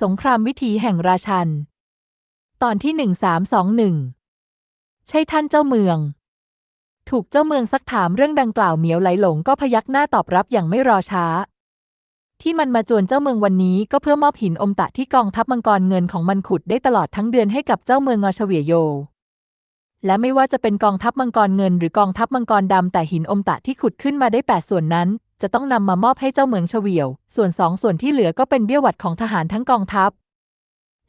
สงครามวิถีแห่งราชัน ตอนที่หนึ่งสามสองหนึ่งใช่ท่านเจ้าเมือง ถูกเจ้าเมืองซักถามเรื่องดังกล่าวเหมียวไหลหลงก็พยักหน้าตอบรับอย่างไม่รอช้า ที่มันมาจวนเจ้าเมืองวันนี้ก็เพื่อมอบหินอมตะที่กองทัพมังกรเงินของมันขุดได้ตลอดทั้งเดือนให้กับเจ้าเมืองงอเฉวียโย และไม่ว่าจะเป็นกองทัพมังกรเงินหรือกองทัพมังกรดำแต่หินอมตะที่ขุดขึ้นมาได้แปดส่วนนั้น จะต้องนำมามอบให้เจ้าเมืองเฉวียว ส่วนสองส่วนที่เหลือก็เป็นเบี้ยหวัดของทหารทั้งกองทัพ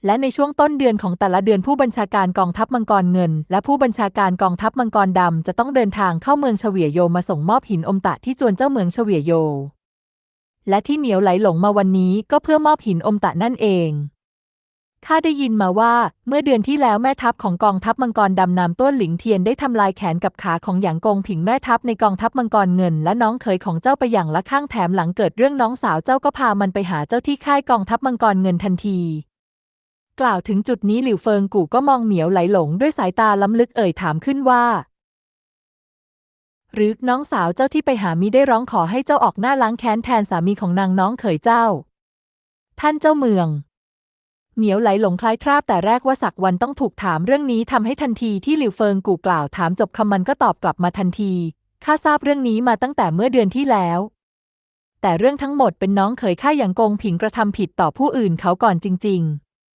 และในช่วงต้นเดือนของแต่ละเดือนผู้บัญชาการกองทัพมังกรเงิน และผู้บัญชาการกองทัพมังกรดำจะต้องเดินทางเข้าเมืองเฉวียโยมาส่งมอบหินอมตะที่จวนเจ้าเมืองเฉวียโย และที่เหนียวไหลหลงมาวันนี้ก็เพื่อมอบหินอมตะนั่นเอง ข้าได้ยินมาว่าเมื่อเดือนที่แล้วแม่ทัพของกองทัพมังกรดำนำต้นหลิงเทียนได้ทำลายแขนกับขาของหยางกงผิงแม่ทัพในกองทัพมังกรเงิน และน้องเขยของเจ้าไปอย่างละข้างแถมหลังเกิดเรื่องน้องสาวเจ้าก็พามันไปหาเจ้าที่ค่ายกองทัพมังกรเงินทันที กล่าวถึงจุดนี้หลิวเฟิงกู่ก็มองเหมียวไหลหลงด้วยสายตาล้ำลึกเอ่ยถามขึ้นว่า หรือน้องสาวเจ้าที่ไปหามิได้ร้องขอให้เจ้าออกหน้าล้างแค้นแทนสามีของนางน้องเขยเจ้า ท่านเจ้าเมือง เหมียวไหลหลงคล้ายคราบแต่แรกว่าสักวันต้องถูกถามเรื่องนี้ทำให้ทันทีที่หลิวเฟิงกู่กล่าวถามจบคำมันก็ตอบกลับมาทันที ข้าทราบเรื่องนี้มาตั้งแต่เมื่อเดือนที่แล้ว แต่เรื่องทั้งหมดเป็นน้องเขยข้าอย่างโกงผิงกระทำผิดต่อผู้อื่นเขาก่อนจริง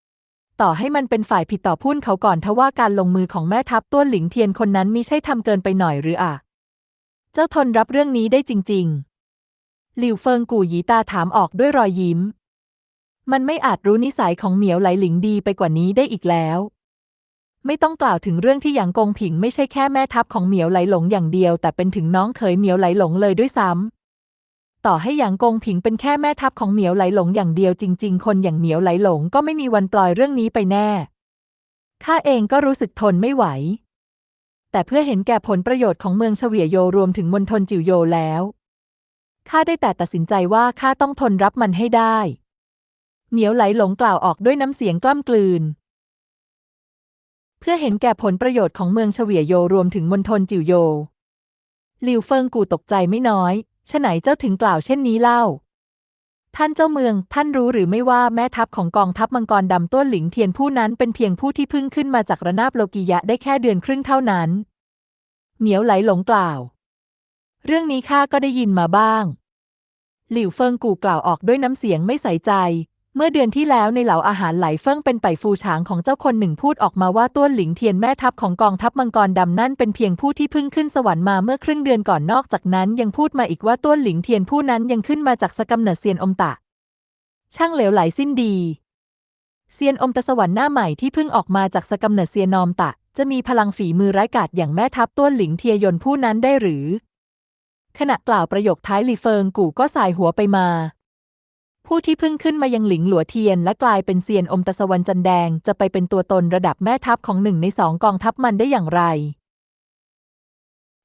ๆ ต่อให้มันเป็นฝ่ายผิดต่อพุ่นเขาก่อนทว่าการลงมือของแม่ทัพต้วนหลิงเทียนคนนั้นมิใช่ทำเกินไปหน่อยหรืออะเจ้าทนรับเรื่องนี้ได้จริง ๆ หลิวเฟิงกู่หยีตาถามออกด้วยรอยยิ้ม มันไม่อาจรู้นิสัยของเหมียวไหลหลิงดีไปกว่านี้ได้อีกแล้ว ไม่ต้องกล่าวถึงเรื่องที่หยางกงผิงไม่ใช่แค่แม่ทัพของเหมียวไหลหลงอย่างเดียว แต่เป็นถึงน้องเขยเหมียวไหลหลงเลยด้วยซ้ำต่อให้หยางกงผิงเป็นแค่แม่ทัพของเหมียวไหลหลงอย่างเดียวจริง ๆ คนอย่างเหมียวไหลหลงก็ไม่มีวันปล่อยเรื่องนี้ไปแน่ข้าเองก็รู้สึกทนไม่ไหว แต่เพื่อเห็นแก่ผลประโยชน์ของเมืองเฉวียโยรวมถึงมณฑลจิวโยแล้วข้าได้แต่ตัดสินใจว่าข้าต้องทนรับมันให้ได้ เหมียวไหลหลงกล่าวออกด้วยน้ำเสียงกล้ำกลืน เพื่อเห็นแก่ผลประโยชน์ของเมืองเฉวียโยรวมถึงมณฑลจิวโยหลิวเฟิงกูตกใจไม่น้อยฉไหนเจ้าถึงกล่าวเช่นนี้เล่า ท่านเจ้าเมือง ท่านรู้หรือไม่ว่าแม่ทัพของกองทัพมังกรดำต้วนหลิงเทียนผู้นั้นเป็นเพียงผู้ที่พึ่งขึ้นมาจากระนาบโลกิยะได้แค่เดือนครึ่งเท่านั้น เหมียวไหลหลงกล่าว เรื่องนี้ข้าก็ได้ยินมาบ้าง หลิวเฟิงกูกล่าวออกด้วยน้ำเสียงไม่ใส่ใจ เมื่อเดือนที่แล้วในเหล่าอาหารไหลเฟิงเป็นไปฟูฉางของเจ้าคนหนึ่งพูดออกมาว่าต้วนหลิงเทียนแม่ทัพของกองทัพมังกรดำนั่นเป็นเพียงผู้ที่เพิ่งขึ้นสวรรค์มาเมื่อครึ่งเดือนก่อนนอกจากนั้น ยังพูดมาอีกว่าต้วนหลิงเทียนผู้นั้นยังขึ้นมาจากสกำเนิดเซียนอมตะ ช่างเหลวไหลสิ้นดีเซียนอมตะสวรรค์หน้าใหม่ที่เพิ่งออกมาจากสกำเนิดเซียนอมตะ จะมีพลังฝีมือร้ายกาจอย่างแม่ทัพต้วนหลิงเทียยนผู้นั้นได้หรือ ขณะกล่าวประโยคท้ายหลีเฟิงกู่ก็สายหัวไปมา ผู้ที่เพิ่งขึ้นมายังหลิงหลัวเทียน และกลายเป็นเซียนอมตะสวรรค์จันแดง จะไปเป็นตัวตนระดับแม่ทัพของหนึ่งในสองกองทัพมันได้อย่างไร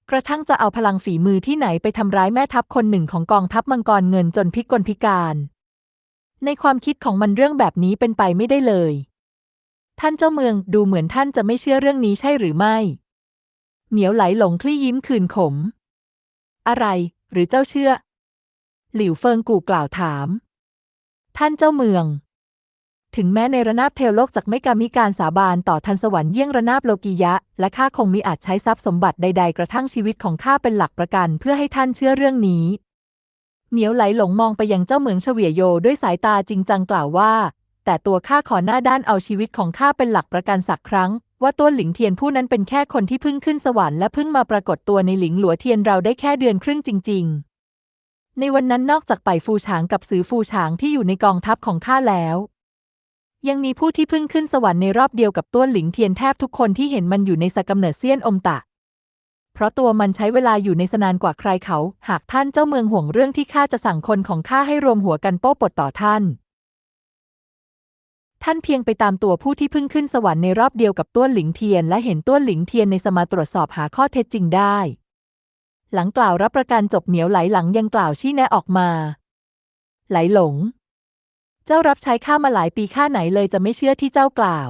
กระทั่งจะเอาพลังฝีมือที่ไหนไปทำร้ายแม่ทัพคนหนึ่งของกองทัพมังกรเงินจนพิกลพิการ ในความคิดของมันเรื่องแบบนี้เป็นไปไม่ได้เลย ท่านเจ้าเมืองดูเหมือนท่านจะไม่เชื่อเรื่องนี้ใช่หรือไม่ เหมียวไหลหลงคลี่ยิ้มคืนขม อะไร หรือเจ้าเชื่อ หลิวเฟิงกู่กล่าวถาม ท่านเจ้าเมือง ถึงแม้ในระนาบเทวโลกจากไม่กามีการสาบานต่อทันสวรรค์เยี่ยงระนาบโลกียะ และข้าคงมีอาจใช้ทรัพย์สมบัติใด ๆ กระทั่งชีวิตของข้าเป็นหลักประกันเพื่อให้ท่านเชื่อเรื่องนี้ เหมียวไหลหลงมองไปยังเจ้าเมืองเฉวียโยด้วยสายตาจริงจังกล่าวว่า แต่ตัวข้าขอหน้าด้านเอาชีวิตของข้าเป็นหลักประกันสักครั้งว่าตัวหลิงเทียนผู้นั้นเป็นแค่คนที่เพิ่งขึ้นสวรรค์และเพิ่งมาปรากฏตัวในหลิงหลัวเทียนเราได้แค่เดือนครึ่งจริง ๆ ในวันนั้นนอกจากไปฟูฉางกับซือฟูฉางที่อยู่ในกองทัพของข้าแล้ว ยังมีผู้ที่เพิ่งขึ้นสวรรค์ในรอบเดียวกับตัวหลิงเทียนแทบทุกคนที่เห็นมันอยู่ในสกำเนิดเซียนอมตะ เพราะตัวมันใช้เวลาอยู่ในสนานกว่าใครเขา หากท่านเจ้าเมืองห่วงเรื่องที่ข้าจะสั่งคนของข้าให้รวมหัวกันโป้ปดต่อท่าน ท่านเพียงไปตามตัวผู้ที่เพิ่งขึ้นสวรรค์ในรอบเดียวกับต้วหลิงเทียน และเห็นต้วหลิงเทียนในสมาตรวจสอบหาข้อเท็จจริงได้ หลังกล่าวรับประกันจบเหมียวไหลหลังยังกล่าวชี้แนะออกมา ไหลหลง เจ้ารับใช้ข้ามาหลายปีข้าไหนเลยจะไม่เชื่อที่เจ้ากล่าว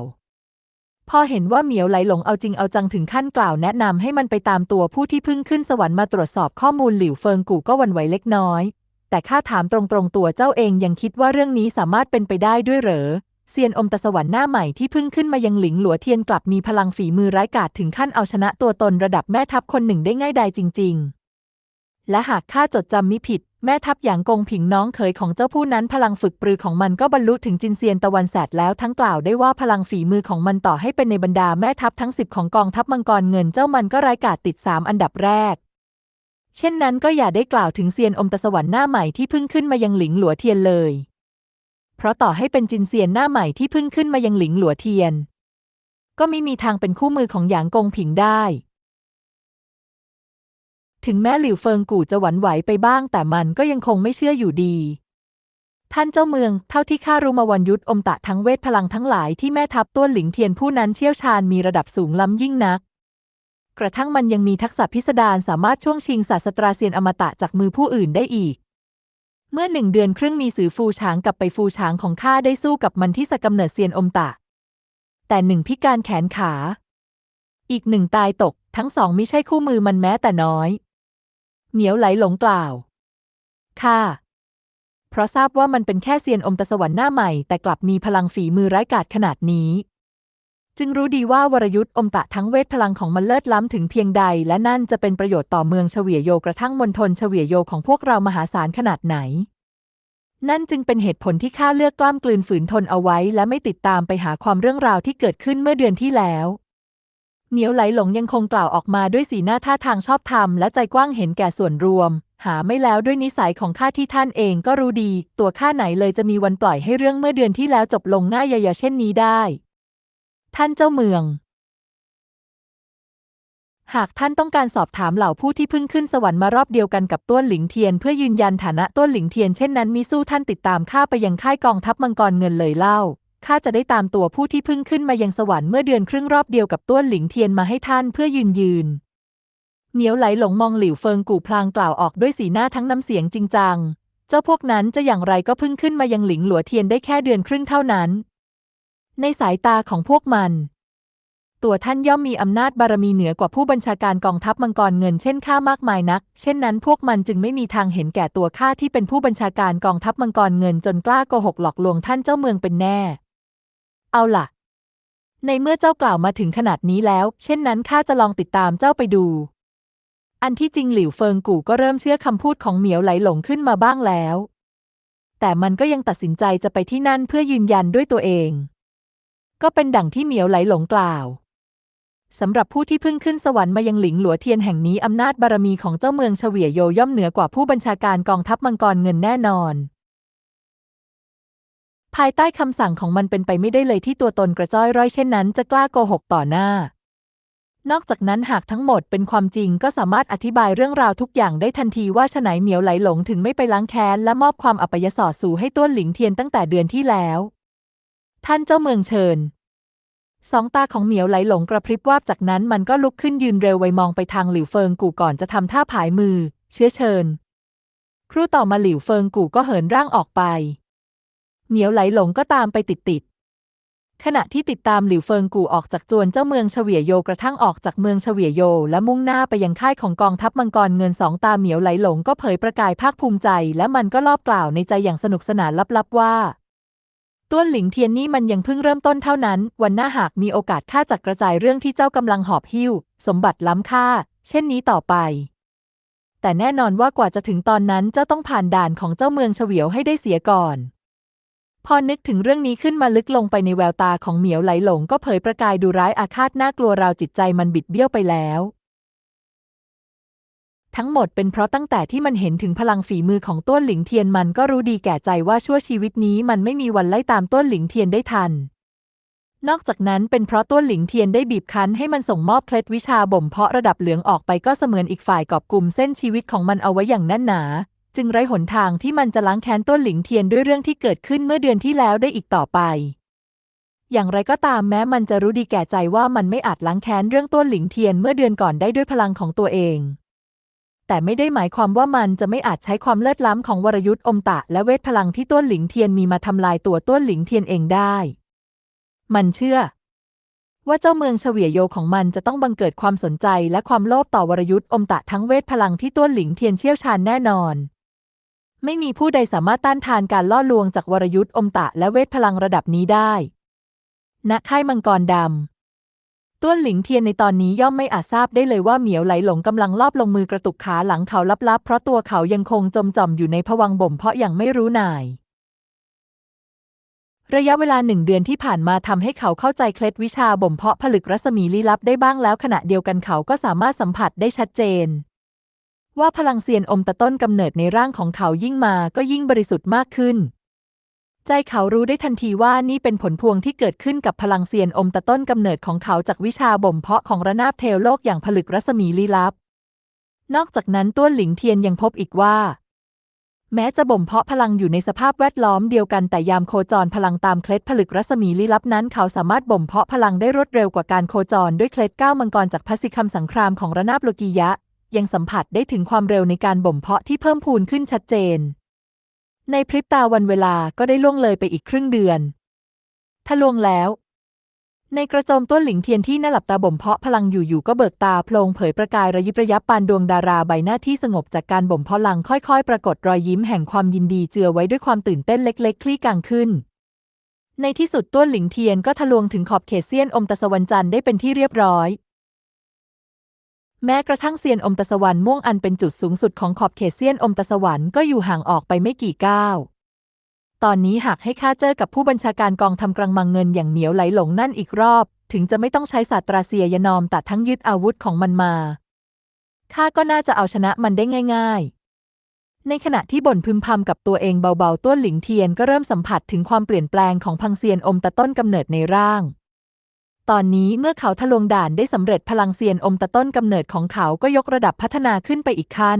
พอเห็นว่าเหมียวไหลหลงเอาจริงเอาจังถึงขั้นกล่าวแนะนำให้มันไปตามตัวผู้ที่เพิ่งขึ้นสวรรค์มาตรวจสอบข้อมูลหลิวเฟิงกู่ก็วันไหวเล็กน้อย แต่ข้าถามตรงๆตัวเจ้าเองยังคิดว่าเรื่องนี้สามารถเป็นไปได้ด้วยเหรอ เซียนอมตะสวรรค์หน้าใหม่ที่เพิ่งขึ้นมายังหลิงหลัวเทียนกลับมีพลังฝีมือร้ายกาจถึงขั้นเอาชนะตัวตนระดับแม่ทัพคนหนึ่งได้ง่ายดายจริง ๆ และหากข้าจดจำมิผิด แม่ทัพหยางกงผิงน้องเขยของเจ้าผู้นั้นพลังฝึกปรือของมันก็บรรลุถึงจินเซียนตะวันแสดแล้วทั้งกล่าวได้ว่าพลังฝีมือของมันต่อให้เป็นในบรรดาแม่ทัพทั้งสิบของกองทัพมังกรเงินเจ้ามันก็ร้ายกาจติดสามอันดับแรกเช่นนั้นก็อย่าได้กล่าวถึงเซียนอมตะสวรรค์หน้าใหม่ที่เพิ่งขึ้นมายังหลิงหลัวเทียนเลย เพราะต่อให้เป็นจินเซียนหน้าใหม่ที่เพิ่งขึ้นมายังหลิงหลัวเทียน ก็ไม่มีทางเป็นคู่มือของหยางกงผิงได้ ถึงแม้หลิวเฟิงกู่จะหวั่นไหวไปบ้าง แต่มันก็ยังคงไม่เชื่ออยู่ดี ท่านเจ้าเมืองเท่าที่ข้ารู้มาวันยุทธอมตะทั้งเวทพลังทั้งหลายที่แม่ทัพต้วนหลิงเทียนผู้นั้นเชี่ยวชาญมีระดับสูงล้ำยิ่งนักกระทั่งมันยังมีทักษะพิสดารสามารถช่วงชิงศาสตราเซียนอมตะจากมือผู้อื่นได้อีก เมื่อหนึ่งเดือนครึ่งมีสือฟูฉางกับไปฟูฉางของข้าได้สู้กับมันที่สะกำเนิดเซียนอมตะ แต่หนึ่งพิการแขนขา อีกหนึ่งตายตก ทั้งสองมิใช่คู่มือมันแม้แต่น้อย เหนียวไหลหลงกล่าวค่ะเพราะทราบว่ามันเป็นแค่เซียนอมตะสวรรค์หน้าใหม่แต่กลับมีพลังฝีมือร้ายกาจขนาดนี้ จึงรู้ดีว่าวรยุทธ์อมตะทั้งเวทพลังของมันเลิศล้ำถึงเพียงใด และนั่นจะเป็นประโยชน์ต่อเมืองเฉวียโยกระทั่งมณฑลเฉวียโยของพวกเรามหาศาลขนาดไหน นั่นจึงเป็นเหตุผลที่ข้าเลือกกล้ามกลืนฝืนทนเอาไว้ และไม่ติดตามไปหาความเรื่องราวที่เกิดขึ้นเมื่อเดือนที่แล้วเหนียวไหลหลงยังคงกล่าวออกมาด้วยสีหน้าท่าทางชอบธรรมและใจกว้างเห็นแก่ส่วนรวม หาไม่แล้วด้วยนิสัยของข้าที่ท่านเองก็รู้ดี ตัวข้าไหนเลยจะมีวันปล่อยให้เรื่องเมื่อเดือนที่แล้วจบลงง่ายยะๆเช่นนี้ได้ ท่านเจ้าเมือง หากท่านต้องการสอบถามเหล่าผู้ที่เพิ่งขึ้นสวรรค์มารอบเดียวกันกับต้วนหลิงเทียน เพื่อยืนยันฐานะต้วนหลิงเทียนเช่นนั้นมิสู้ท่านติดตามข้าไปยังค่ายกองทัพมังกรเงินเลยเล่าข้าจะได้ตามตัวผู้ที่เพิ่งขึ้นมายังสวรรค์เมื่อเดือนครึ่งรอบเดียวกับต้วนหลิงเทียนมาให้ท่านเพื่อยืนยืน เหนียวไหลหลงมองหลิวเฟิงกู่พลางกล่าวออกด้วยสีหน้าทั้งน้ำเสียงจริงจัง เจ้าพวกนั้นจะอย่างไรก็เพิ่งขึ้นมายังหลิงหลัวเทียนได้แค่เดือนครึ่งเท่านั้น ในสายตาของพวกมัน ตัวท่านย่อมมีอำนาจบารมีเหนือกว่าผู้บัญชาการกองทัพมังกรเงินเช่นข้ามากมายนัก เช่นนั้นพวกมันจึงไม่มีทางเห็นแก่ตัวข้าที่เป็นผู้บัญชาการกองทัพมังกรเงินจนกล้าโกหกหลอกลวงท่านเจ้าเมืองเป็นแน่ เอาล่ะ ในเมื่อเจ้ากล่าวมาถึงขนาดนี้แล้ว เช่นนั้นข้าจะลองติดตามเจ้าไปดู อันที่จริงหลิวเฟิงกู่ก็เริ่มเชื่อคำพูดของเหมียวไหลหลงขึ้นมาบ้างแล้ว แต่มันก็ยังตัดสินใจจะไปที่นั่นเพื่อยืนยันด้วยตัวเอง ก็เป็นดั่งที่เหมียวไหลหลงกล่าวสำหรับผู้ที่เพิ่งขึ้นสวรรค์มายังหลิงหลัวเทียนแห่งนี้อำนาจบารมีของเจ้าเมืองเฉวียโยย่อมเหนือกว่าผู้บัญชาการกองทัพมังกรเงินแน่นอน ภายใต้คำสั่งของมันเป็นไปไม่ได้เลยที่ตัวตนกระจ้อยร้อยเช่นนั้นจะกล้าโกหกต่อหน้า นอกจากนั้นหากทั้งหมดเป็นความจริงก็สามารถอธิบายเรื่องราวทุกอย่างได้ทันทีว่าฉไหนเหมียวไหลหลงถึงไม่ไปล้างแค้นและมอบความอัปยศสู่ให้ต้วนหลิงเทียนตั้งแต่เดือนที่แล้ว ท่านเจ้าเมืองเชิญ สองตาของเหมียวไหลหลงกระพริบวาบจากนั้นมันก็ลุกขึ้นยืนเร็วไวมองไปทางหลิวเฟิงกู่ก่อนจะทำท่าผายมือ เชื้อเชิญ ครู่ต่อมาหลิวเฟิงกู่ก็เหินร่างออกไป เหมียวไหลหลงก็ตามไปติดๆขณะที่ติดตามหลิวเฟิงกู่ออกจากจวนเจ้าเมืองเฉวียโยกระทั่งออกจากเมืองเฉวียโย และมุ่งหน้าไปยังค่ายของกองทัพมังกรเงินสองตาเหมียวไหลหลงก็เผยประกายภาคภูมิใจ และมันก็ลอบกล่าวในใจอย่างสนุกสนานลับๆว่า ต้วนหลิงเทียนนี่มันยังเพิ่งเริ่มต้นเท่านั้น วันหน้าหากมีโอกาสข้าจักกระจายเรื่องที่เจ้ากำลังหอบหิ้ว สมบัติล้ำค่า เช่นนี้ต่อไป แต่แน่นอนว่ากว่าจะถึงตอนนั้นเจ้าต้องผ่านด่านของเจ้าเมืองเฉวียวให้ได้เสียก่อน พอนึกถึงเรื่องนี้ขึ้นมาลึกลงไปในแววตาของเหมียวไหลหลงก็เผยประกายดูร้ายอาฆาตน่ากลัวราวจิตใจมันบิดเบี้ยวไปแล้ว ทั้งหมดเป็นเพราะตั้งแต่ที่มันเห็นถึงพลังฝีมือของต้วนหลิงเทียนมันก็รู้ดีแก่ใจว่าชั่วชีวิตนี้มันไม่มีวันไล่ตามต้วนหลิงเทียนได้ทัน นอกจากนั้นเป็นเพราะต้วนหลิงเทียนได้บีบคั้นให้มันส่งมอบเคล็ดวิชาบ่มเพาะระดับเหลืองออกไปก็เสมือนอีกฝ่ายกอบกลุ่มเส้นชีวิตของมันเอาไว้อย่างแน่นหนา จึงไร้หนทางที่มันจะล้างแค้นต้วนหลิงเทียนด้วยเรื่องที่เกิดขึ้นเมื่อเดือนที่แล้วได้อีกต่อไปอย่างไรก็ตามแม้มันจะรู้ดีแก่ใจว่ามันไม่อาจล้างแค้นเรื่องต้วนหลิงเทียนเมื่อเดือนก่อนได้ด้วยพลังของตัวเอง แต่ไม่ได้หมายความว่ามันจะไม่อาจใช้ความเลิศล้ำของวรยุทธ์อมตะ และเวทพลังที่ต้วนหลิงเทียนมีมาทำลายตัวต้วนหลิงเทียนเองได้ มันเชื่อ ว่าเจ้าเมืองเฉวียโยของมันจะต้องบังเกิดความสนใจและความโลภต่อวรยุทธ์อมตะทั้งเวทพลังที่ต้วนหลิงเทียนเชี่ยวชาญแน่นอน ไม่มีผู้ใดสามารถต้านทานการล่อลวงจากวรยุทธ์อมตะและเวทพลังระดับนี้ได้ณค่ายมังกรดำ ต้วนหลิงเทียนในตอนนี้ย่อมไม่อาจทราบได้เลยว่าเหมียวไหลหลงกำลังลอบลงมือกระตุกขาหลังเขาลับๆ เพราะตัวเขายังคงจมจอมอยู่ในผวังบ่มเพาะอย่างไม่รู้นาย ระยะเวลาหนึ่งเดือนที่ผ่านมาทำให้เขาเข้าใจเคล็ดวิชาบ่มเพาะผลึกรัศมีลี้ลับได้บ้างแล้วขณะเดียวกันเขาก็สามารถสัมผัสได้ชัดเจน ว่าพลังเซียนอมตะต้นกำเนิดในร่างของเขายิ่งมาก็ยิ่งบริสุทธิ์มากขึ้น ใจเขารู้ได้ทันทีว่านี่เป็นผลพวงที่เกิดขึ้นกับพลังเซียนอมตะต้นกำเนิดของเขาจากวิชาบ่มเพาะของระนาบเทวโลกอย่างผลึกรัศมีลี้ลับ นอกจากนั้นต้วนหลิงเทียนยังพบอีกว่า แม้จะบ่มเพาะพลังอยู่ในสภาพแวดล้อมเดียวกันแต่ยามโคจรพลังตามเคล็ดผลึกรัศมีลี้ลับนั้น เขาสามารถบ่มเพาะพลังได้รวดเร็วกว่าการโคจรด้วยเคล็ดก้าวมังกรจากพัสิคัมสังครามของระนาบโลกียะ ยังสัมผัสได้ถึงความเร็วในการบ่มเพาะที่เพิ่มพูนขึ้นชัดเจน ในพริบตาวันเวลาก็ได้ล่วงเลยไปอีกครึ่งเดือนทะลวงแล้ว ในกระโจมต้นหลิงเทียนที่น่าหลับตาบ่มเพาะพลังอยู่ๆก็เบิกตาโพลงเผยประกายระยิบระยับปานดวงดาราใบหน้าที่สงบจากการบ่มเพาะลังค่อยๆ ปรากฏรอยยิ้มแห่งความยินดีเจือไว้ด้วยความตื่นเต้นเล็ก ๆ คลี่กลางขึ้น ในที่สุดต้นหลิงเทียนก็ทะลวงถึงขอบเขตเซียนอมตะสวรรค์จันทร์ได้เป็นที่เรียบร้อย แม้กระทั่งเซียนอมตะสวรรค์ม่วงอันเป็นจุดสูงสุดของขอบเขตเซียนอมตะสวรรค์ก็อยู่ห่างออกไปไม่กี่ก้าว ตอนนี้หากให้ข้าเจอกับผู้บัญชาการกองทำกลางมังเงินอย่างเหนียวไหลหลงนั่นอีกรอบ ถึงจะไม่ต้องใช้ศาสตราเซียยนอมตัดทั้งยึดอาวุธของมันมาข้าก็น่าจะเอาชนะมันได้ง่าย ๆ ในขณะที่บ่นพึมพำกับตัวเองเบาๆ ต้วนหลิงเทียนก็เริ่มสัมผัสถึงความเปลี่ยนแปลงของพังเซียนอมตะต้นกำเนิดในร่าง ตอนนี้เมื่อเขาทะลวงด่านได้สำเร็จพลังเซียนอมตะต้นกำเนิดของเขาก็ยกระดับพัฒนาขึ้นไปอีกขั้น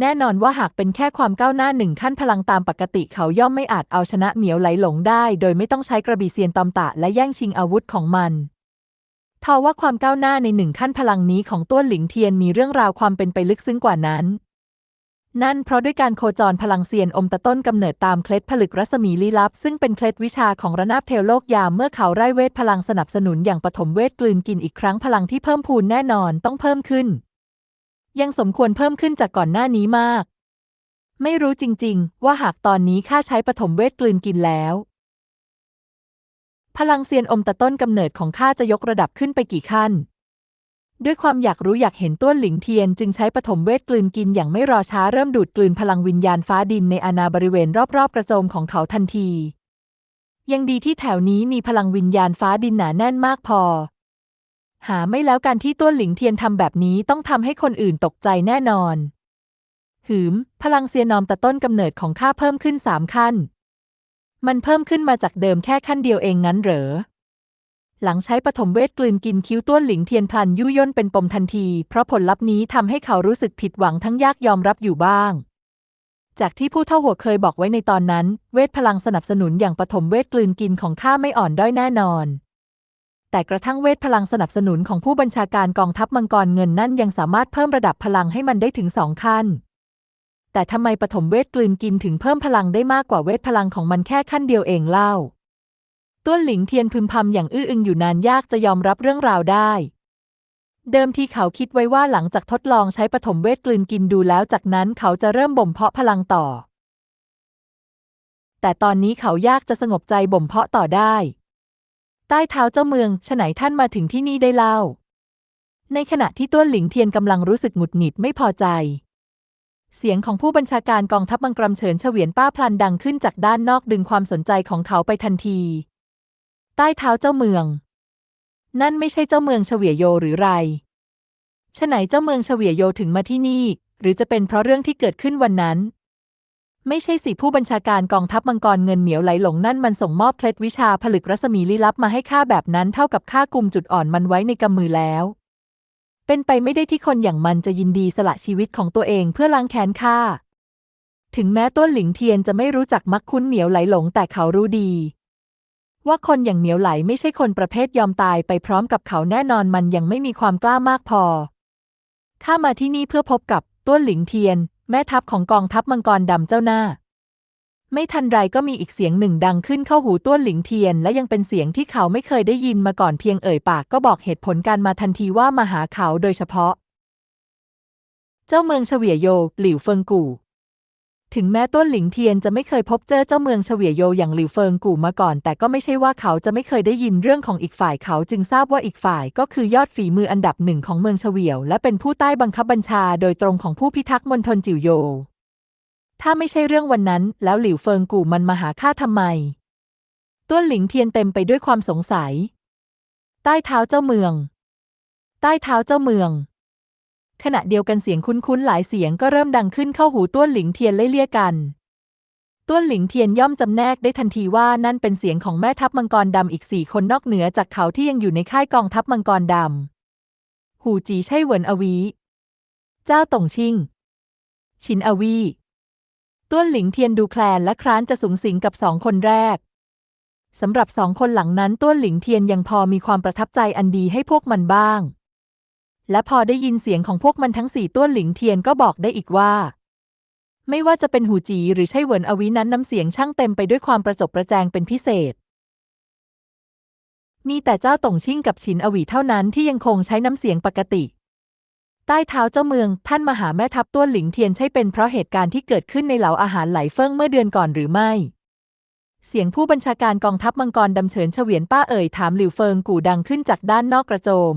แน่นอนว่าหากเป็นแค่ความก้าวหน้าหนึ่งขั้นพลังตามปกติเขาย่อมไม่อาจเอาชนะเหมียวไหลหลงได้ โดยไม่ต้องใช้กระบี่เซียนตอมตะและแย่งชิงอาวุธของมันทว่าความก้าวหน้าในหนึ่งขั้นพลังนี้ของต้วหลิงเทียนมีเรื่องราวความเป็นไปลึกซึ้งกว่านั้น นั่นเพราะด้วยการโคจรพลังเซียนอมตะต้นกำเนิดตามเคล็ดผลึกรัศมีลี้ลับ ซึ่งเป็นเคล็ดวิชาของระนาบเทวโลกยามเมื่อเขาไร้เวทพลังสนับสนุนอย่างปฐมเวทกลืนกินอีกครั้งพลังที่เพิ่มพูนแน่นอนต้องเพิ่มขึ้น ยังสมควรเพิ่มขึ้นจากก่อนหน้านี้มาก ไม่รู้จริง ๆ ว่าหากตอนนี้ข้าใช้ปฐมเวทกลืนกินแล้ว พลังเซียนอมตะต้นกำเนิดของข้าจะยกระดับขึ้นไปกี่ขั้น ด้วยความอยากรู้อยากเห็นต้วนหลิงเทียนจึงใช้ปฐมเวทกลืนกินอย่างไม่รอช้าเริ่มดูดกลืนพลังวิญญาณฟ้าดินในอาณาบริเวณรอบๆ กระโจมของเขาทันที ยังดีที่แถวนี้มีพลังวิญญาณฟ้าดินหนาแน่นมากพอ หาไม่แล้วการที่ต้วนหลิงเทียนทำแบบนี้ต้องทำให้คนอื่นตกใจแน่นอน หืม พลังเซียนอมตะต้นกำเนิดของข้าเพิ่มขึ้นสามขั้น มันเพิ่มขึ้นมาจากเดิมแค่ขั้นเดียวเองงั้นเหรอ หลังใช้ปฐมเวทกลืนกินคิ้วต้วนหลิงเทียนพันยุย่นเป็นปมทันที เพราะผลลัพธ์นี้ทำให้เขารู้สึกผิดหวังทั้งยากยอมรับอยู่บ้าง จากที่ผู้เท่าหัวเคยบอกไว้ในตอนนั้น เวทพลังสนับสนุนอย่างปฐมเวทกลืนกินของข้าไม่อ่อนด้อยแน่นอน แต่กระทั่งเวทพลังสนับสนุนของผู้บัญชาการกองทัพมังกรเงินนั่นยังสามารถเพิ่มระดับพลังให้มันได้ถึงสองขั้นแต่ทำไมปฐมเวทกลืนกินถึงเพิ่มพลังได้มากกว่าเวทพลังของมันแค่ขั้นเดียวเองเล่า ต้วนหลิงเทียนพึมพำอย่างอื้ออึงอยู่นานยากจะยอมรับเรื่องราวได้ เดิมทีเขาคิดไว้ว่าหลังจากทดลองใช้ปฐมเวทกลืนกินดูแล้วจากนั้นเขาจะเริ่มบ่มเพาะพลังต่อ แต่ตอนนี้เขายากจะสงบใจบ่มเพาะต่อได้ ใต้เท้าเจ้าเมืองฉไหนท่านมาถึงที่นี่ได้เล่า ในขณะที่ต้วนหลิงเทียนกำลังรู้สึกหงุดหงิดไม่พอใจเสียงของผู้บัญชาการกองทัพมังกรเฉินเฉวียนป้าพลันดังขึ้นจากด้านนอกดึงความสนใจของเขาไปทันที ต้เท้าเจ้าเมือง นั่นไม่ใช่เจ้าเมืองเฉวียโยหรือไรฉไหนเจ้าเมืองเฉวียโยถึงมาที่นี่ หรือจะเป็นเพราะเรื่องที่เกิดขึ้นวันนั้น ไม่ใช่สิผู้บัญชาการกองทัพมังกรเงินเหมียวไหลหลงนั่นมันส่งมอบเคล็ดวิชาผลึกรัศมีลี้ลับมาให้ข้าแบบนั้นเท่ากับข้ากุมจุดอ่อนมันไว้ในกำมือแล้ว เป็นไปไม่ได้ที่คนอย่างมันจะยินดีสละชีวิตของตัวเองเพื่อล้างแค้นข้าถึงแม้ต้นหลิงเทียนจะไม่รู้จักมักคุ้นเหมียวไหลหลงแต่เขารู้ดี ว่าคนอย่างเหมียวไหลไม่ใช่คนประเภทยอมตายไปพร้อมกับเขาแน่นอนมันยังไม่มีความกล้ามากพอข้ามาที่นี่เพื่อพบกับต้นหลิงเทียน แม่ทัพของกองทัพมังกรดำเจ้าหน้า ไม่ทันไรก็มีอีกเสียงหนึ่งดังขึ้นเข้าหูต้วนหลิงเทียน และยังเป็นเสียงที่เขาไม่เคยได้ยินมาก่อนเพียงเอ่ยปากก็บอกเหตุผลการมาทันทีว่ามาหาเขาโดยเฉพาะ เจ้าเมืองเฉวียโย หลิวเฟิงกู่ ถึงแม้ต้นหลิงเทียนจะไม่เคยพบเจอเจ้าเมืองเฉวียโยอย่างหลิวเฟิงกู่มาก่อน แต่ก็ไม่ใช่ว่าเขาจะไม่เคยได้ยินเรื่องของอีกฝ่ายเขาจึงทราบว่าอีกฝ่ายก็คือยอดฝีมืออันดับหนึ่งของเมืองเฉวียว และเป็นผู้ใต้บังคับบัญชาโดยตรงของผู้พิทักษ์มณฑลจิ๋วโย ถ้าไม่ใช่เรื่องวันนั้น แล้วหลิวเฟิงกู่มันมาหาข้าทำไม ต้นหลิงเทียนเต็มไปด้วยความสงสัย ใต้เท้าเจ้าเมือง ใต้เท้าเจ้าเมือง ขณะเดียวกันเสียงคุ้นๆหลายเสียงก็เริ่มดังขึ้นเข้าหูต้วนหลิงเทียนเลี่ยกัน ต้วนหลิงเทียนย่อมจำแนกได้ทันทีว่านั่นเป็นเสียงของแม่ทัพมังกรดำอีกสี่คนนอกเหนือจากเขาที่ยังอยู่ในค่ายกองทัพมังกรดำ หูจีใช่เหวินอวี เจ้าต่งชิง ชินอวี ต้วนหลิงเทียนดูแคลนและคร้านจะสูงสิงกับสองคนแรกสำหรับสองคนหลังนั้นต้วนหลิงเทียนยังพอมีความประทับใจอันดีให้พวกมันบ้าง และพอได้ยินเสียงของพวกมันทั้งสี่ต้วนหลิงเทียนก็บอกได้อีกว่า ไม่ว่าจะเป็นหูจีหรือใช่เหวินอวินั้นน้ำเสียงช่างเต็มไปด้วยความประจบประแจงเป็นพิเศษ มีแต่เจ้าต่งชิ่งกับฉินอวีเท่านั้นที่ยังคงใช้น้ำเสียงปกติ ใต้เท้าเจ้าเมือง ท่านมหาแม่ทัพต้วนหลิงเทียนใช่เป็นเพราะเหตุการณ์ที่เกิดขึ้นในเหลาอาหารไหลเฟิ่งเมื่อเดือนก่อนหรือไม่เสียงผู้บัญชาการกองทัพมังกรดำเฉินเฉวียนป้าเอ่ยถามหลิวเฟิงกู่ดังขึ้นจากด้านนอกกระโจม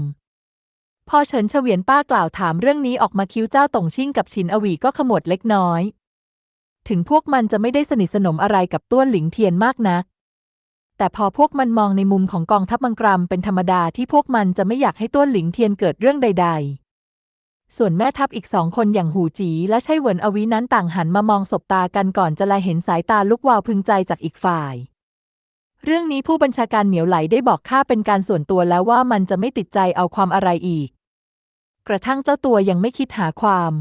พอเฉินเฉวียนป้ากล่าวถามเรื่องนี้ออกมาคิ้วเจ้าต่งชิ่งกับชินอวีก็ขมวดเล็กน้อย ถึงพวกมันจะไม่ได้สนิทสนมอะไรกับต้วนหลิงเทียนมากนัก แต่พอพวกมันมองในมุมของกองทัพมังกรมเป็นธรรมดาที่พวกมันจะไม่อยากให้ต้วนหลิงเทียนเกิดเรื่องใด ๆส่วนแม่ทัพอีกสองคนอย่างหูจีและไช่เหวินอวีนั้นต่างหันมามองสบตากันก่อนจะแลเห็นสายตาลุกวาวพึงใจจากอีกฝ่าย เรื่องนี้ผู้บัญชาการเหมียวไหลได้บอกข้าเป็นการส่วนตัวแล้วว่ามันจะไม่ติดใจเอาความอะไรอีก กระทั่งเจ้าตัวยังไม่คิดหาความ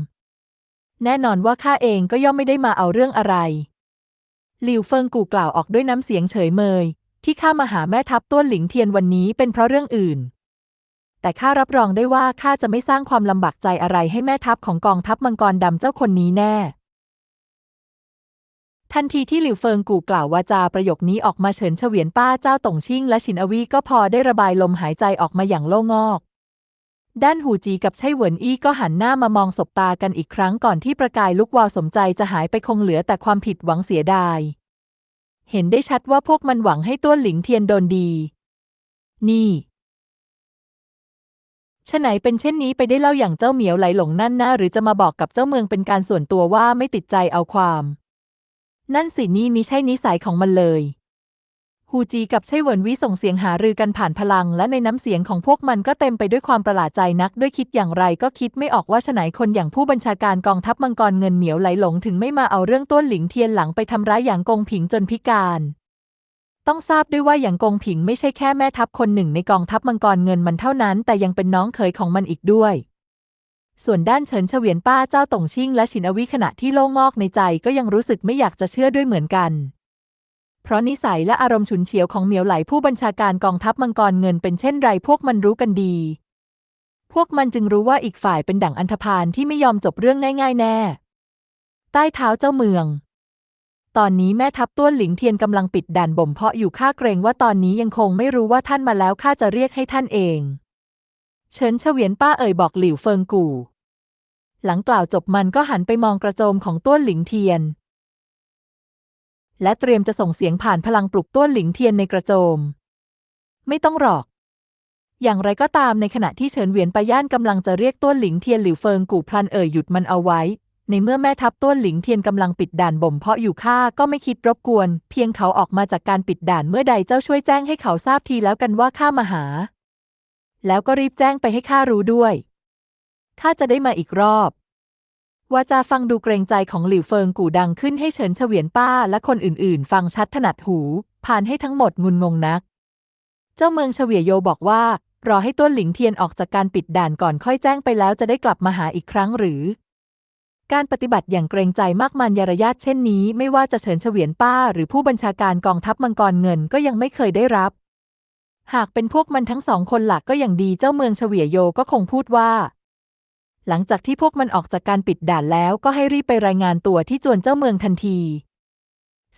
แน่นอนว่าข้าเองก็ย่อมไม่ได้มาเอาเรื่องอะไรหลิวเฟิงกู่กล่าวออกด้วยน้ำเสียงเฉยเมย ที่ข้ามาหาแม่ทัพต้วนหลิงเทียนวันนี้เป็นเพราะเรื่องอื่น แต่ข้ารับรองได้ว่าข้าจะไม่สร้างความลำบากใจอะไรให้แม่ทัพของกองทัพมังกรดำเจ้าคนนี้แน่ ทันทีที่หลิวเฟิงกู่กล่าววาจาประโยคนี้ออกมาเฉินเฉวียนป้าเจ้าตงชิ่งและชินอวีก็พอได้ระบายลมหายใจออกมาอย่างโล่งอก ด้านหูจีกับไช่เหวินอี้ก็หันหน้ามามองสบตากันอีกครั้งก่อนที่ประกายลุกวาวสมใจจะหายไปคงเหลือแต่ความผิดหวังเสียดาย เห็นได้ชัดว่าพวกมันหวังให้ต้วนหลิงเทียนโดนดี นี่ฉไหนเป็นเช่นนี้ไปได้เล่าอย่างเจ้าเหมียวไหลหลงนั่นนะหรือจะมาบอกกับเจ้าเมืองเป็นการส่วนตัวว่าไม่ติดใจเอาความ นั่นสินี่มิใช่นิสัยของมันเลย ฮูจีกับไช่เหวินวิส่งเสียงหารือกันผ่านพลัง และในน้ำเสียงของพวกมันก็เต็มไปด้วยความประหลาดใจนัก ด้วยคิดอย่างไรก็คิดไม่ออกว่าฉะไหนคนอย่างผู้บัญชาการกองทัพมังกรเงินเหมียวไหลหลงถึงไม่มาเอาเรื่องต้นหลิงเทียนหลังไปทำร้ายอย่างกงผิงจนพิการต้องทราบด้วยว่าอย่างกงผิงไม่ใช่แค่แม่ทัพคนหนึ่งในกองทัพมังกรเงินมันเท่านั้น แต่ยังเป็นน้องเขยของมันอีกด้วย ส่วนด้านเฉินเฉวียนป้าเจ้าตงชิ่งและฉินอวิขณะที่โล่งอกในใจก็ยังรู้สึกไม่อยากจะเชื่อด้วยเหมือนกัน เพราะนิสัยและอารมณ์ฉุนเฉียวของเหมียวไหลผู้บัญชาการกองทัพมังกรเงินเป็นเช่นไรพวกมันรู้กันดี พวกมันจึงรู้ว่าอีกฝ่ายเป็นดั่งอันธพาลที่ไม่ยอมจบเรื่องง่ายๆแน่ ใต้เท้าเจ้าเมือง ตอนนี้แม่ทัพต้วนหลิงเทียนกำลังปิดด่านบ่มเพาะอยู่ข้าเกรงว่าตอนนี้ยังคงไม่รู้ว่าท่านมาแล้วข้าจะเรียกให้ท่านเอง เฉินเฉวียนป้าเอ่ยบอกหลิวเฟิงกู่ หลังกล่าวจบมันก็หันไปมองกระโจมของต้วนหลิงเทียน และเตรียมจะส่งเสียงผ่านพลังปลุกต้วนหลิงเทียนในกระโจม ไม่ต้องหรอก อย่างไรก็ตามในขณะที่เฉินเหวียนไปย่านกำลังจะเรียกต้วนหลิงเทียนหลิวเฟิงกู่พลันเอ่ยหยุดมันเอาไว้ ในเมื่อแม่ทัพต้วนหลิงเทียนกำลังปิดด่านบ่มเพาะอยู่ข้าก็ไม่คิดรบกวน เพียงเขาออกมาจากการปิดด่านเมื่อใดเจ้าช่วยแจ้งให้เขาทราบทีแล้วกันว่าข้ามาหา แล้วก็รีบแจ้งไปให้ข้ารู้ด้วยข้าจะได้มาอีกรอบ วาจาฟังดูเกรงใจของหลิวเฟิงกู่ดังขึ้นให้เฉินเฉวียนป้าและคนอื่นๆ ฟังชัดถนัดหู ผ่านให้ทั้งหมดงุนงงนัก เจ้าเมืองเฉวียโยบอกว่า รอให้ต้นหลิงเทียนออกจากการปิดด่านก่อนค่อยแจ้งไปแล้วจะได้กลับมาหาอีกครั้งหรือ การปฏิบัติอย่างเกรงใจมากมันยารยาทเช่นนี้ ไม่ว่าจะเฉินเฉวียนป้า หรือผู้บัญชาการกองทัพมังกรเงินก็ยังไม่เคยได้รับ หากเป็นพวกมันทั้งสองคนหลักก็อย่างดีเจ้าเมืองเฉวียโยก็คงพูดว่า หลังจากที่พวกมันออกจากการปิดด่านแล้วก็ให้รีบไปรายงานตัวที่จวนเจ้าเมืองทันที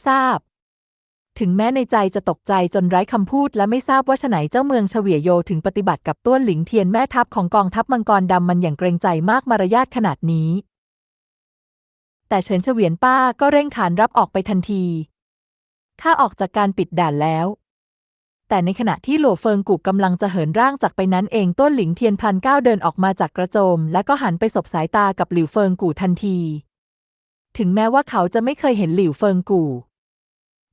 ทราบ ถึงแม้ในใจจะตกใจจนไร้คำพูดและไม่ทราบว่าฉไหนเจ้าเมืองเฉวียโยถึงปฏิบัติกับต้วนหลิงเทียนแม่ทัพของกองทัพมังกรดำมันอย่างเกรงใจมากมารยาทขนาดนี้ แต่เฉินเฉวียนป้าก็เร่งขานรับออกไปทันทีข้าออกจากการปิดด่านแล้ว แต่ในขณะที่หลัวเฟิงกุกกำลังจะเหินร่างจากไปนั้นเองต้นหลิงเทียนพลันก้าวเดินออกมาจากกระโจม และก็หันไปสบสายตากับหลิวเฟิงกู่ทันที ถึงแม้ว่าเขาจะไม่เคยเห็นหลิวเฟิงกู่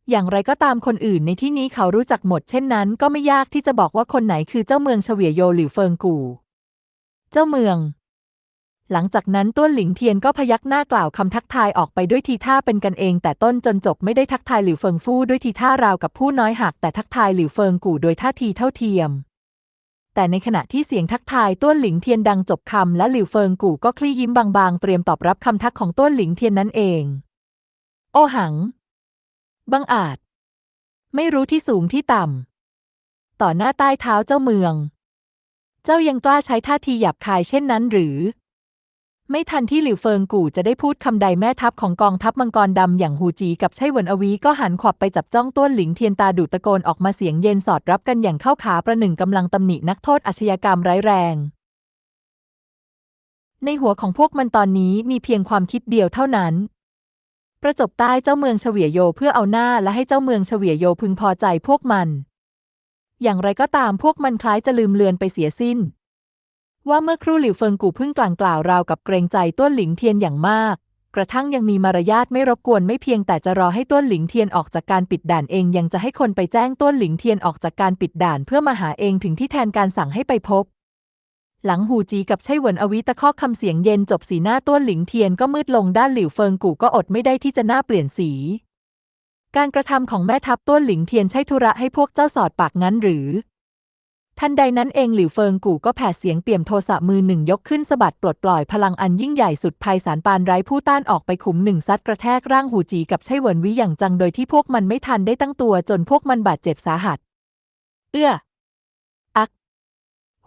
อย่างไรก็ตามคนอื่นในที่นี้เขารู้จักหมดเช่นนั้น ก็ไม่ยากที่จะบอกว่าคนไหนคือเจ้าเมืองเฉวียโยหลิวเฟิงกู่ เจ้าเมือง หลังจากนั้นต้นหลิงเทียนก็พยักหน้ากล่าวคำทักทายออกไปด้วยทีท่าเป็นกันเอง แต่ต้นจนจบไม่ได้ทักทายหลิวเฟิงฟู่ด้วยทีท่าราวกับผู้น้อยหักแต่ทักทายหลิวเฟิงกู่โดยท่าทีเท่าเทียม แต่ในขณะที่เสียงทักทายต้นหลิงเทียนดังจบคำและหลิวเฟิงกู่ก็คลี่ยิ้มบางๆ เตรียมตอบรับคำทักของต้นหลิงเทียนนั่นเอง โอหัง บังอาจ ไม่รู้ที่สูงที่ต่ำต่อหน้าใต้เท้าเจ้าเมือง เจ้ายังกล้าใช้ท่าทีหยาบคายเช่นนั้นหรือ ไม่ทันที่หลิวเฟิงกู่จะได้พูดคำใดแม่ทัพของกองทัพมังกรดำอย่างฮูจีกับไช่หวนอวีก็หันขวับไปจับจ้องต้วนหลิงเทียนตาดุตะโกนออกมาเสียงเย็นสอดรับกันอย่างเข้าขาประหนึ่งกำลังตำหนินักโทษอาชญากรรมร้ายแรง ในหัวของพวกมันตอนนี้มีเพียงความคิดเดียวเท่านั้น ประจบใต้เจ้าเมืองเฉวียโยเพื่อเอาหน้าและให้เจ้าเมืองเฉวียโยพึงพอใจพวกมัน อย่างไรก็ตามพวกมันคล้ายจะลืมเลือนไปเสียสิ้น ว่าเมื่อครู่หลิวเฟิงกูเพิ่งกล่างกล่าวราวกับเกรงใจต้วนหลิงเทียนอย่างมาก กระทั่งยังมีมารยาทไม่รบกวนไม่เพียงแต่จะรอให้ต้วนหลิงเทียนออกจากการปิดด่านเองยังจะให้คนไปแจ้งต้วนหลิงเทียนออกจากการปิดด่านเพื่อมาหาเองถึงที่แทนการสั่งให้ไปพบ หลังหูจีกับไช่เหวินอวิตะคอกคำเสียงเย็นจบสีหน้าต้วนหลิงเทียนก็มืดลงด้านหลิวเฟิงกูก็อดไม่ได้ที่จะหน้าเปลี่ยนสีการกระทำของแม่ทัพต้วนหลิงเทียนใช่ธุระให้พวกเจ้าสอดปากงั้นหรือ ทันใดนั้นเองหลิวเฟิงกู่ก็แผดเสียงเปี่ยมโทสะมือหนึ่งยกขึ้นสะบัดปลดปล่อยพลังอันยิ่งใหญ่สุดภัยสารปานไร้ผู้ต้านออกไปขุมหนึ่งซัดกระแทกร่างหูจีกับไช่เหวินวิอย่างจังโดยที่พวกมันไม่ทันได้ตั้งตัวจนพวกมันบาดเจ็บสาหัส เอื้อ อัก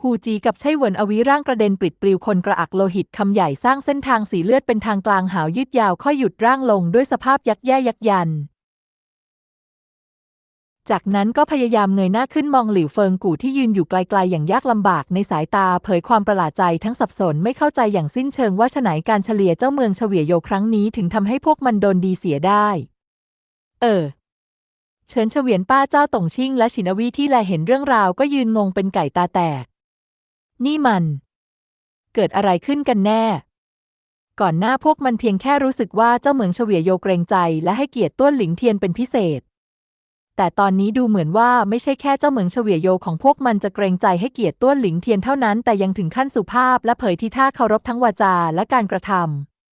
ฮูจีกับไช่เหวินอวิร่างกระเด็นปลิดปลิวคนกระอักโลหิตคำใหญ่สร้างเส้นทางสีเลือดเป็นทางกลางหาวยืดยาวค่อยหยุดร่างลงด้วยสภาพยักแย่ยักยัน จากนั้นก็พยายามเงยหน้าขึ้นมองหลิวเฟิงกู่ที่ยืนอยู่ไกลๆอย่างยากลำบากในสายตาเผยความประหลาดใจทั้งสับสนไม่เข้าใจอย่างสิ้นเชิงว่าฉไหนการเฉลี่ยเจ้าเมืองเฉวียโยครั้งนี้ถึงทำให้พวกมันโดนดีเสียได้ เออ เฉินเฉวียนป้าเจ้าต่งชิ่งและฉินอวีที่แลเห็นเรื่องราวก็ยืนงงเป็นไก่ตาแตก นี่มัน เกิดอะไรขึ้นกันแน่ ก่อนหน้าพวกมันเพียงแค่รู้สึกว่าเจ้าเหมืองเฉวียโยเกรงใจ และให้เกียรติต้วนหลิงเทียนเป็นพิเศษ แต่ตอนนี้ดูเหมือนว่าไม่ใช่แค่เจ้าเหมืองเฉวียโยของพวกมันจะเกรงใจให้เกียรติต้วนหลิงเทียนเท่านั้น แต่ยังถึงขั้นสุภาพและเผยทีท่าเคารพทั้งวาจาและการกระท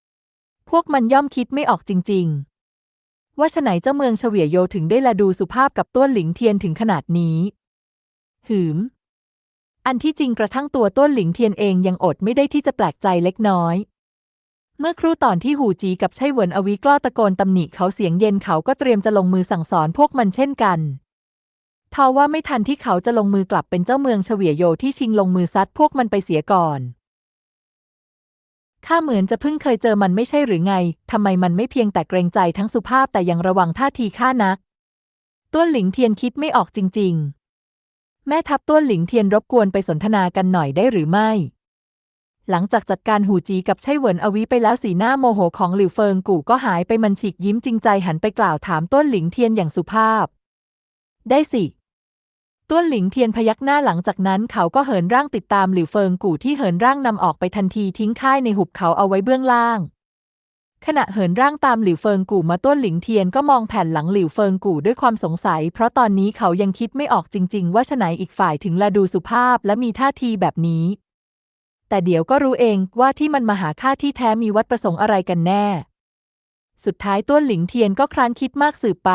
ำพวกมันย่อมคิดไม่ออกจริง ๆ ว่าฉไหนเจ้าเมืองเฉวียโยถึงได้ละดูสุภาพกับต้วนหลิงเทียนถึงขนาดนี้ หืม อันที่จริงกระทั่งตัวต้วนหลิงเทียนเองยังอดไม่ได้ที่จะแปลกใจเล็กน้อย เมื่อครู่ตอนที่หูจีกับไช่เหวินอวิกล้อตะโกนตำหนิเขาเสียงเย็นเขาก็เตรียมจะลงมือสั่งสอนพวกมันเช่นกันทว่าไม่ทันที่เขาจะลงมือกลับเป็นเจ้าเมืองเฉวียโยที่ชิงลงมือซัดพวกมันไปเสียก่อน ข้าเหมือนจะเพิ่งเคยเจอมันไม่ใช่หรือไง ทำไมมันไม่เพียงแต่เกรงใจทั้งสุภาพแต่ยังระวังท่าทีข้านัก ต้นหลิงเทียนคิดไม่ออกจริง ๆ แม่ทัพต้วนหลิงเทียนรบกวนไปสนทนากันหน่อยได้หรือไม่ หลังจากจัดการหูจีกับไช่เหวินอวิไปแล้วสีหน้าโมโหของหลิวเฟิงกู่ก็หายไปมันฉีกยิ้มจริงใจหันไปกล่าวถามต้นหลิงเทียนอย่างสุภาพ ได้สิต้นหลิงเทียนพยักหน้าหลังจากนั้นเขาก็เหินร่างติดตามหลิวเฟิงกู่ที่เหินร่างนำออกไปทันทีทิ้งค่ายในหุบเขาเอาไว้เบื้องล่าง ขณะเหินร่างตามหลิวเฟิงกู่มาต้นหลิงเทียนก็มองแผ่นหลังหลิวเฟิงกู่ด้วยความสงสัย เพราะตอนนี้เขายังคิดไม่ออกจริง ๆ ว่าฉไหนอีกฝ่ายถึงละดูสุภาพและมีท่าทีแบบนี้ แต่เดี๋ยวก็รู้เองว่าที่มันมาหาข้าที่แท้มีวัตประสงค์อะไรกันแน่ สุดท้ายต้นหลิงเทียนก็คร้านคิดมากสืบไป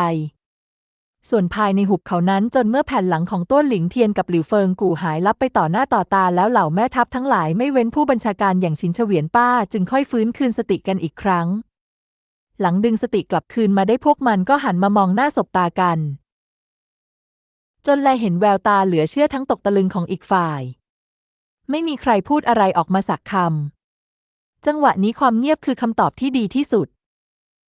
ส่วนภายในหุบเขานั้นจนเมื่อแผ่นหลังของต้นหลิงเทียนกับหลิวเฟิงกู่หายลับไปต่อหน้าต่อตาแล้วเหล่าแม่ทัพทั้งหลายไม่เว้นผู้บัญชาการอย่างชินเฉวียนป้าจึงค่อยฟื้นคืนสติกันอีกครั้ง หลังดึงสติกลับคืนมาได้พวกมันก็หันมามองหน้าสบตากัน จนแลเห็นแววตาเหลือเชื่อทั้งตกตะลึงของอีกฝ่าย ไม่มีใครพูดอะไรออกมาสักคำ จังหวะนี้ความเงียบคือคำตอบที่ดีที่สุด